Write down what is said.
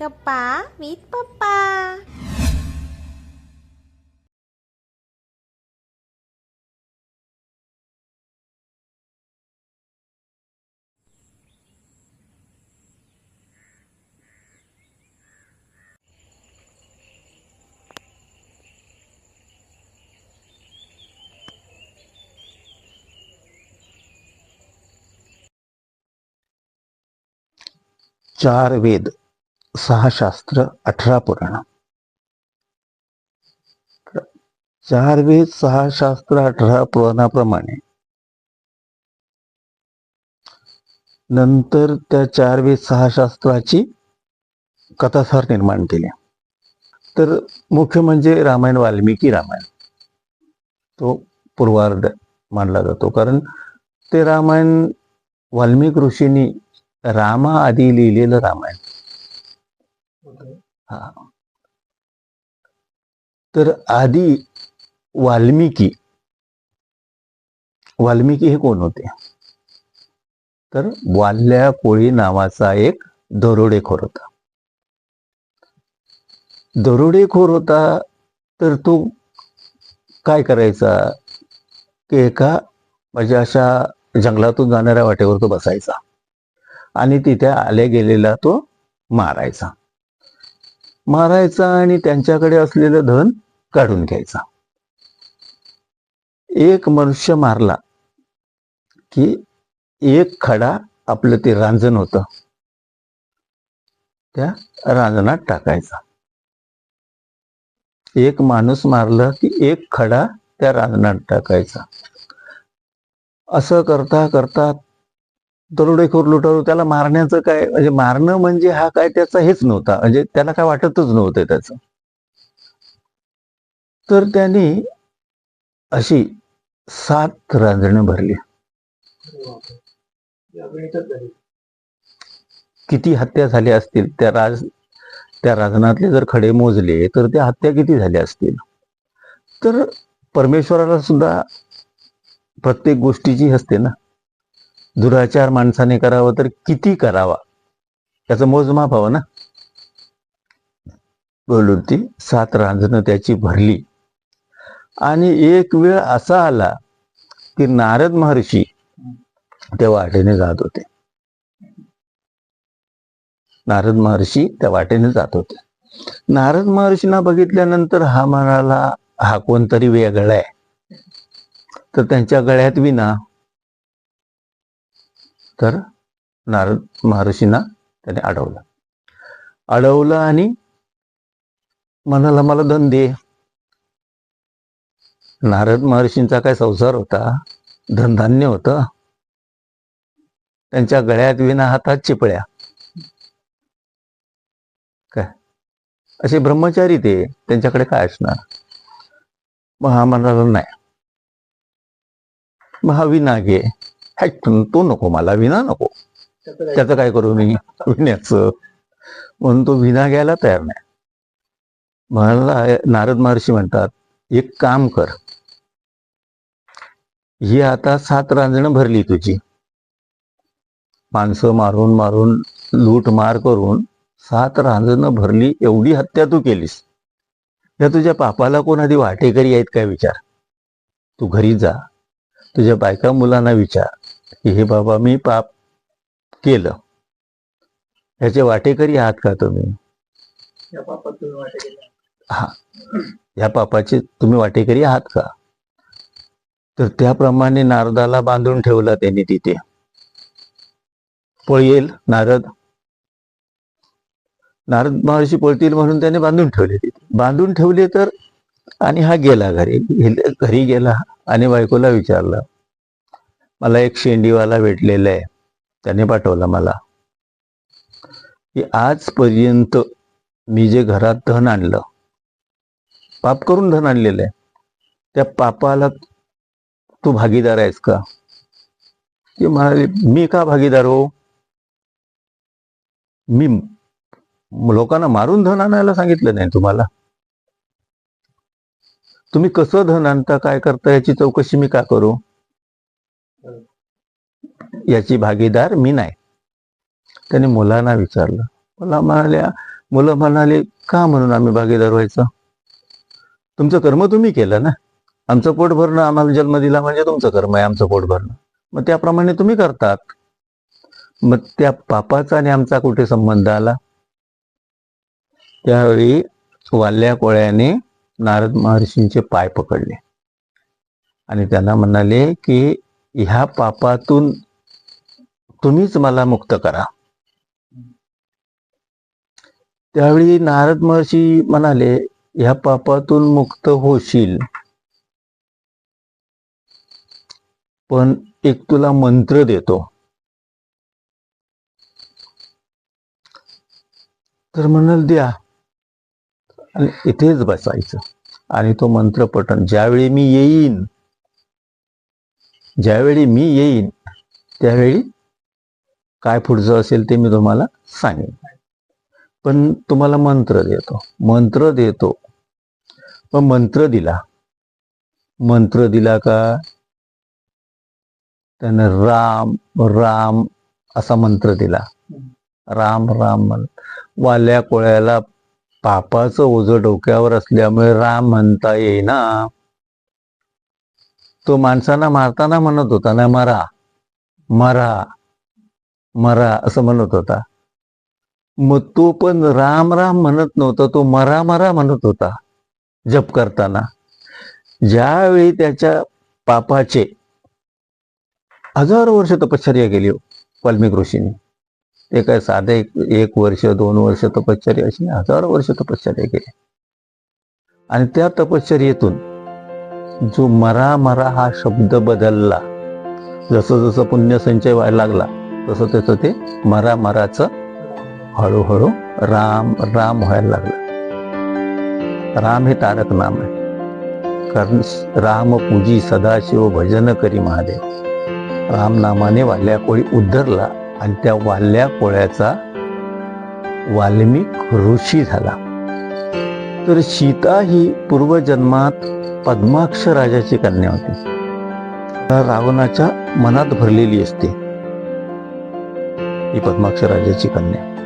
गप्पा विथ पप्पा चार वेद सहा शास्त्र अठरा पुराण. चार वेद सहा शास्त्र अठरा पुराणाप्रमाणे. नंतर त्या चार वेद सहा शास्त्राची कथासार निर्माण केल्या तर मुख्य म्हणजे रामायण वाल्मिकी रामायण. तो पूर्वार्ध मानला जातो. कारण ते रामायण वाल्मिक ऋषींनी रामा आधी लिहिलेलं रामायण. हा. तर आधी वाल्मिकी. वाल्मिकी हे कोण होते? तर वाल्या कोळी नावाचा एक दरोडेखोर होता. दरोडेखोर होता तर तो काय करायचा? की एका म्हणजे अशा जंगलातून जाणाऱ्या वाटेवर तो बसायचा आणि तिथे आल्या गेलेला तो मारायचा. मारायचा आणि त्यांच्याकडे असलेलं धन काढून घ्यायचा. एक मनुष्य मारला की एक खडा आपलं ते रांजण होतं. त्या रांजणात टाकायचा. एक माणूस मारला की एक खडा त्या रांजणात टाकायचा. असं करता करता दरोडेखोर लुटारू त्याला मारण्याचं काय म्हणजे मारणं म्हणजे हा काय त्याचा हेच नव्हता म्हणजे त्याला काय वाटतच नव्हतं त्याचं. तर त्यांनी अशी सात रांजणं भरली. किती हत्या झाल्या असतील त्या राज त्या राजनातले जर खडे मोजले तर त्या हत्या किती झाल्या असतील? तर परमेश्वराला सुद्धा प्रत्येक गोष्टीची असते ना? दुराचार माणसाने करावा तर किती करावा? त्याचं मोजमाप हवं ना? बोलून ती सात रांजणं त्याची भरली. आणि एक वेळ असा आला की नारद महर्षी त्या वाटेने जात होते. नारद महर्षी त्या वाटेने जात होते. नारद महर्षींना बघितल्यानंतर हा म्हणाला हा कोणतरी वेगळा आहे. तर त्यांच्या गळ्यात विना तर नारद महर्षींना त्याने अडवलं. अडवलं आणि म्हणाला मला धन दे. नारद महर्षींचा काय संसार होता? धनधान्य होतं. त्यांच्या गळ्यात विना हातात चिपळ्या. काय? असे ब्रह्मचारी ते. त्यांच्याकडे काय असणार? मग हा म्हणाला नाही. मग हा विना घे हाय, तो नको मला विना नको त्याचं काय करू मी विण्याचं म्हणून तो विना घ्यायला तयार नाही मला नारद महर्षी म्हणतात एक काम कर ही आता सात रांजणं भरली तुझी माणसं मारून मारून लूट मार करून सात रांजणं भरली एवढी हत्या तू केलीस या तुझ्या पापाला कोण आधी वाटेकरी आहेत काय विचार तू घरी जा तुझ्या बायका मुलांना विचार की हे बाबा मी पाप केलं. ह्याचे वाटेकरी आहात का तुम्ही? हा. या पापाचे तुम्ही वाटेकरी आहात का? तर त्याप्रमाणे नारदाला बांधून ठेवला त्यांनी तिथे. पळेल नारद. नारद महर्षी पळतील म्हणून त्याने बांधून ठेवले तिथे. बांधून ठेवले तर आणि हा गेला घरी. घरी गेला आणि बायकोला विचारलं. मला एक शेंडीवाला भेटलेला आहे. त्याने पाठवला मला. की आजपर्यंत मी जे घरात धन आणलं पाप करून धन आणलेलं आहे त्या पापाला तू भागीदार आहेस का? की म्हणाले मी का भागीदार हो? मी लोकांना मारून धन आणायला सांगितलं नाही तुम्हाला. तुम्ही कसं धन आणता काय करता याची चौकशी मी का करू? याची भागीदार मी नाही. त्याने मुलांना विचारलं. मला म्हणाल्या मुलं म्हणाले का म्हणून आम्ही भागीदार व्हायचं? तुमचं कर्म तुम्ही केलं ना? आमचं पोट भरणं आम्हाला जन्म दिला म्हणजे तुमचं कर्म आहे आमचं पोट भरणं. मग त्याप्रमाणे तुम्ही करतात. मग त्या पापाचा आणि आमचा कुठे संबंध आला? त्यावेळी वाल्या कोळ्याने नारद महर्षींचे पाय पकडले. आणि त्यांना म्हणाले की ह्या पापातून तुम्हीच मला मुक्त करा. त्यावेळी नारद महर्षी म्हणाले ह्या पापातून मुक्त होशील. पण एक तुला मंत्र देतो. तर म्हणाल द्या. आणि इथेच बसायचं. आणि तो मंत्र पठण ज्यावेळी मी येईन ज्यावेळी मी येईन त्यावेळी काय पुढचं असेल ते मी तुम्हाला सांगेन. पण तुम्हाला मंत्र देतो. मंत्र देतो. पण मंत्र दिला. मंत्र दिला का? त्यानं राम राम असा मंत्र दिला. राम राम वाल्या कोळ्याला पापाचं ओझं डोक्यावर असल्यामुळे राम म्हणता येईना. तो माणसांना मारताना म्हणत होता ना मरा मरा. मरा असं म्हणत होता. मग तो पण राम राम म्हणत नव्हता तो मरा मरा म्हणत होता जप करताना. ज्यावेळी त्याच्या पापाचे हजारो वर्ष तपश्चर्या केली हो, वाल्मिक ऋषीने. ते काय साधे एक, एक वर्ष दोन वर्ष तपश्चर्या अशी हजारो वर्ष तपश्चर्या केली आणि त्या तपश्चर्येतून जो मरा मरा हा शब्द बदलला जसं जसं पुण्य संचय व्हायला लागला तसं त्याचं ते मरा मराचं हळूहळू राम राम व्हायला लागलं. राम हे तारक नाम आहे. कारण राम पूजी सदाशिव भजन करी महादेव. राम नामाने वाल्या कोळी उद्धरला आणि त्या वाल्या कोळ्याचा वाल्मिक ऋषी झाला. तर सीता ही पूर्वजन्मात पद्माक्ष राजाची कन्या होती. तर रावणाच्या मनात भरलेली असते. ही पद्माक्ष राजाची कन्या.